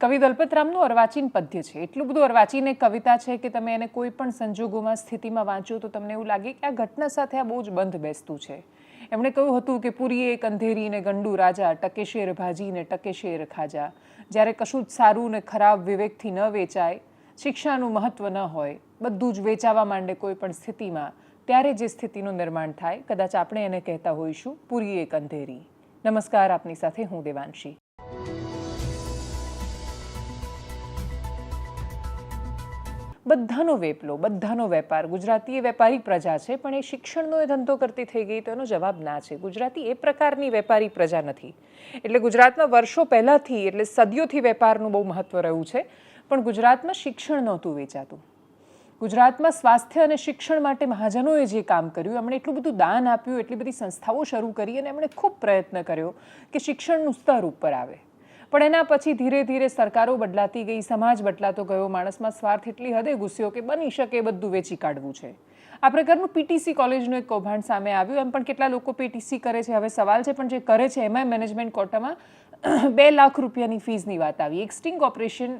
કવિ દલપતરામનું અર્વાચીન પદ્ય છે. એટલું બધું અર્વાચીન એક કવિતા છે કે તમે એને કોઈ પણ સંજોગોમાં, સ્થિતિમાં વાંચો તો તમને એવું લાગે કે આ ઘટના સાથે આ બહુ જ બંધ બેસતું છે. એમણે કહ્યું હતું કે પુરીએ એક અંધેરી ને ગંડુ રાજા ટકે શેર ભાજી ને ટકે શેર ખાજા. જ્યારે કશું જ સારું ને ખરાબ વિવેકથી ન વેચાય, શિક્ષાનું મહત્વ ન હોય, બધું જ વેચાવા માંડે કોઈ પણ સ્થિતિમાં, ત્યારે જે સ્થિતિનું નિર્માણ થાય, કદાચ આપણે એને કહેતા હોઈશું, પુરી એક અંધેરી. નમસ્કાર, આપની સાથે હું દેવાંશી. બધાનો વેપલો, બધાનો વેપાર. ગુજરાતી એ વેપારી પ્રજા છે, પણ એ શિક્ષણનો એ ધંધો કરતી થઈ ગઈ, તો એનો જવાબ ના છે. ગુજરાતી એ પ્રકારની વેપારી પ્રજા નથી. એટલે ગુજરાતમાં વર્ષો પહેલાંથી, એટલે સદીઓથી વેપારનું બહુ મહત્ત્વ રહ્યું છે, પણ ગુજરાતમાં શિક્ષણ નહોતું વેચાતું. ગુજરાતમાં સ્વાસ્થ્ય અને શિક્ષણ માટે મહાજનોએ જે કામ કર્યું, એમણે એટલું બધું દાન આપ્યું, એટલી બધી સંસ્થાઓ શરૂ કરી અને એમણે ખૂબ પ્રયત્ન કર્યો કે શિક્ષણનું સ્તર ઉપર આવે. પણ એના પછી ધીરે ધીરે સરકારો બદલાતી ગઈ, સમાજ બદલાતો ગયો, માણસમાં સ્વાર્થ એટલી હદે ઘૂસ્યો કે બની શકે બધું વેચી કાઢવું છે. આ પ્રકારનું પીટીસી કોલેજનું એક કૌભાંડ સામે આવ્યું. એમ પણ કેટલા લોકો પીટીસી કરે છે? હવે સવાલ છે, પણ જે કરે છે એમાં મેનેજમેન્ટ કોટામાં બે લાખ રૂપિયાની ફીઝની વાત આવી. એક સ્ટિંગ ઓપરેશન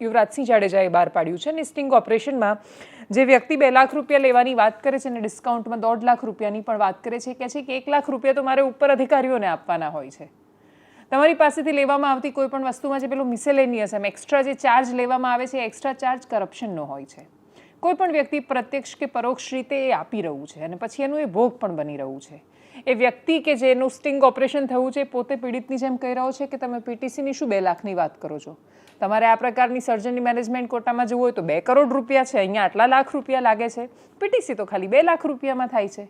યુવરાજસિંહ જાડેજાએ બહાર પાડ્યું છે અને સ્ટિંગ ઓપરેશનમાં જે વ્યક્તિ બે લાખ રૂપિયા લેવાની વાત કરે છે અને ડિસ્કાઉન્ટમાં દોઢ લાખ રૂપિયાની પણ વાત કરે છે કે છે કે એક લાખ રૂપિયા તો મારે ઉપર અધિકારીઓને આપવાના હોય છે. તમારી પાસેથી લેવામાં આવતી કોઈ પણ વસ્તુમાં જે પેલું મિસેલેનિયસ એમ એક્સ્ટ્રા જે ચાર્જ લેવામાં આવે છે, એ એક્સ્ટ્રા ચાર્જ કરપ્શનનો હોય છે. કોઈ પણ વ્યક્તિ પ્રત્યક્ષ કે પરોક્ષ રીતે એ આપી રહ્યું છે અને પછી એનું એ ભોગ પણ બની રહ્યું છે. એ વ્યક્તિ કે જેનું સ્ટિંગ ઓપરેશન થયું છે પોતે પીડિતની જેમ કહી રહ્યો છે કે તમે પીટીસીની શું બે લાખની વાત કરો છો? તમારે આ પ્રકારની સર્જનની મેનેજમેન્ટ કોટામાં જવું હોય તો બે કરોડ રૂપિયા છે, અહીંયા આટલા લાખ રૂપિયા લાગે છે. પીટીસી તો ખાલી બે લાખ રૂપિયામાં થાય છે.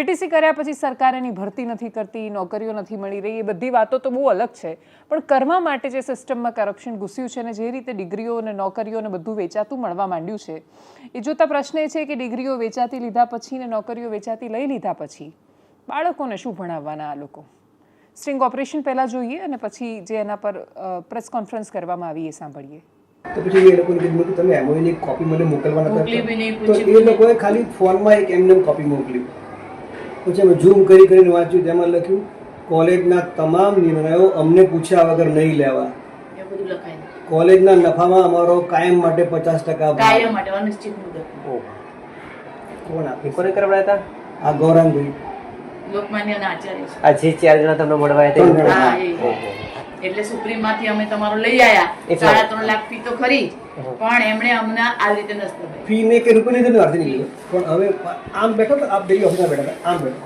પીટીસી કર્યા પછી સરકાર એની ભરતી નથી કરતી નોકરીઓ નથી મળી રહી એ બધી વાતો તો બહુ અલગ છે. પણ કરવા માટે જે સિસ્ટમમાં કરપ્શન ઘૂસ્યું છે અને જે રીતે ડિગ્રીઓ અને નોકરીઓ અને બધું વેચાતું મળવા માંડ્યું છે એ જોતા પ્રશ્ન એ છે કે ડિગ્રીઓ વેચાતી લીધા પછી ને નોકરીઓ વેચાતી લઈ લીધા પછી બાળકોને શું ભણાવવાના આ લોકો? સ્ટ્રિંગ ઓપરેશન પહેલાં જોઈએ અને પછી જે એના પર પ્રેસ કોન્ફરન્સ કરવામાં આવી એ સાંભળીએ. તો પછી એ લોકોને કીધું કે તમે એમઓની કોપી મને મોકલવાના તો એ લોકોએ ખાલી ફોનમાં એક એમને કોપી મોકલી. પછી અમે ઝૂમ કરી કરીને વાંચ્યું તેમાં લખ્યું કોલેજના તમામ નિર્ણયો અમને પૂછ્યા વગર નહીં લેવા. કોલેજના નફામાં અમારો કાયમ માટે પચાસ ટકા. કાર્ય માટે અનિશ્ચિત મુદત. કોણ આપે કોને કરાવડાયા હતા? આ ગૌરાંગભાઈ. લોકમાન્ય આચાર્ય છે. આ જે ચાર જણા તમને મળવા આવ્યા હતા એટલે સુપ્રીમમાંથી અમે તમારો લઈ આયા. સાડા ત્રણ લાખ ફી તો ખરી. પણ એમણે અમને આ રીતે નસ્તો ફી ને કે રૂપિયા લીધે અર્થ નહીં પણ હવે આમ બેઠો તો આપ ડેલી ઓફિસમાં બેઠા આમ બેઠો.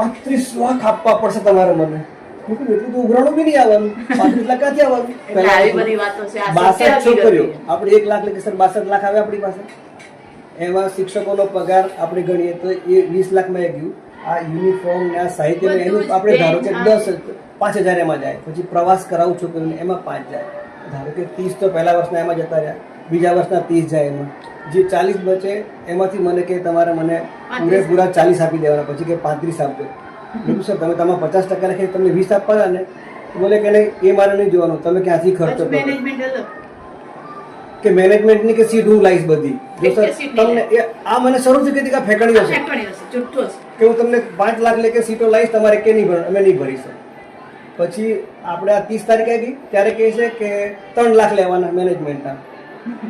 પાંત્રીસ લાખ આપવા પડશે તમારે મને. મેં લાખ. આપણે એક લાખ લખી સર બાસઠ લાખ આવે આપણી પાસે. એમાં શિક્ષકોનો પગાર આપણે ગણીએ તો એ વીસ લાખમાં એ ગયું. આ યુનિફોર્મ ને આ સાહિત્ય એનું આપણે ધારો કે દસ પાંચ હજાર એમાં જાય પછી પ્રવાસ કરાવું છોકરીઓને એમાં પાંચ જાય. ધારો કે ત્રીસ તો પહેલા વર્ષના એમાં જતા રહ્યા બીજા વર્ષના ત્રીસ જાય એમાં. જે ચાલીસ બચે એમાંથી મને કે તમારે મને પૂરેપૂરા ચાલીસ આપી દેવાના પછી કે પાંત્રીસ આપજો. મેં સર તમે તમારા પચાસ ટકા લખે તમને વીસ આપવાના ને બોલે કે નહીં એ મારે નહીં જોવાનું તમે ક્યાંથી ખર્ચો કરો? કે મેનેજમેન્ટની કે સીટ હું લાઈશ બધી? તમને આ મને શરૂ કીધી કે ફેંકણી હશે કે હું તમને પાંચ લાખ લે કે સીટો લાવીશ તમારે કે નહીં ભર અમે નહીં ભરીશું પછી આપણે આ ત્રીસ તારીખે આવી ત્યારે કહે છે કે ત્રણ લાખ લેવાના મેનેજમેન્ટના.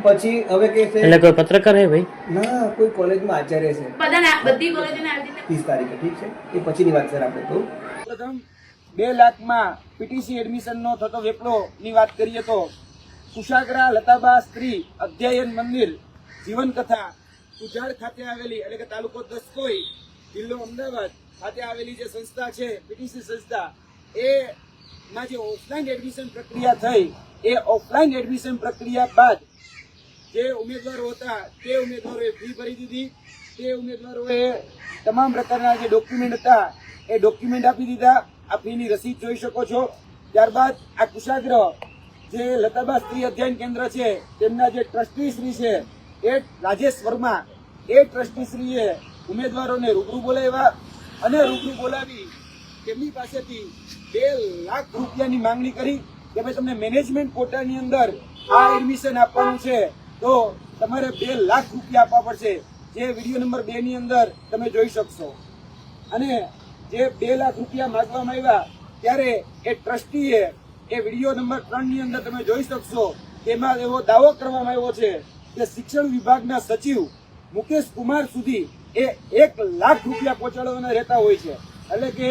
પછી હવે કે છે એટલે કોઈ પત્રકાર હે ભાઈ? ના કોઈ કોલેજમાં આચાર્ય છે. બધા બધી કોલેજને આવી રીતે ત્રીસ તારીખે ઠીક છે? એ પછીની વાત સર આપણે તો પ્રથમ બે લાખમાં પીટીસી એડમિશનનો થતો વેપલો ની વાત કરીએ તો કુશાગરા લતાબા સ્ત્રી અધ્યયન મંદિર જીવન કથા ઉજાડ ખાતે આવેલી એટલે કે તાલુકો દસકોઈ જિલ્લો અમદાવાદ ખાતે આવેલી જે સંસ્થા છે પીટીસી સંસ્થા, એ માં જે ઓફલાઈન એડમિશન પ્રક્રિયા થઈ, એ ઓફલાઈન એડમિશન પ્રક્રિયા બાદ જે ઉમેદવારો હતા, તે ઉમેદવારોએ ફી ભરી દીધી. તે ઉમેદવારોએ તમામ પ્રકારના જે ડોક્યુમેન્ટ હતા, એ ડોક્યુમેન્ટ આપી દીધા. આ ફીની રસીદ જોઈ શકો છો. ત્યારબાદ આ કુશાગ્રહ જે લતાબા સ્ત્રી અધ્યયન કેન્દ્ર છે, તેમના જે ટ્રસ્ટી શ્રી છે, એ રાજેશ વર્મા, એ ટ્રસ્ટી શ્રીએ ઉમેદવારોને રૂબરૂ બોલાવ્યા અને રૂબરૂ બોલાવી તેમની પાસેથી બે લાખ રૂપિયાની માંગણી કરી કે ભાઈ તમને મેનેજમેન્ટ કોટાની અંદર આ એડમિશન આપવાનું છે. તો તમારે બે લાખ રૂપિયા આપવા પડશે. જે વીડિયો નંબર બે ની અંદર તમે જોઈ શકશો. અને જે બે લાખ રૂપિયા માંગવામાં આવ્યા ત્યારે એ ટ્રસ્ટીએ એ વીડિયો નંબર ત્રણની અંદર તમે જોઈ શકશો. તેમાં એવો દાવો કરવામાં આવ્યો છે કે શિક્ષણ વિભાગના સચિવ મુકેશ કુમાર સુધી એ એક લાખ રૂપિયા પહોંચાડવાના રહેતા હોય છે. એટલે કે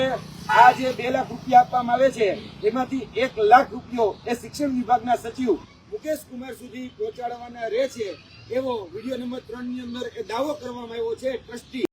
આ જે બે લાખ રૂપિયા આપવામાં આવે છે, એમાંથી એક લાખ રૂપિયો એ શિક્ષણ વિભાગના સચિવ મુકેશ કુમાર સુધી પહોંચાડવાના રહે છે. એવો વીડિયો નંબર ત્રણની અંદર એ દાવો કરવામાં આવ્યો છે, ટ્રસ્ટી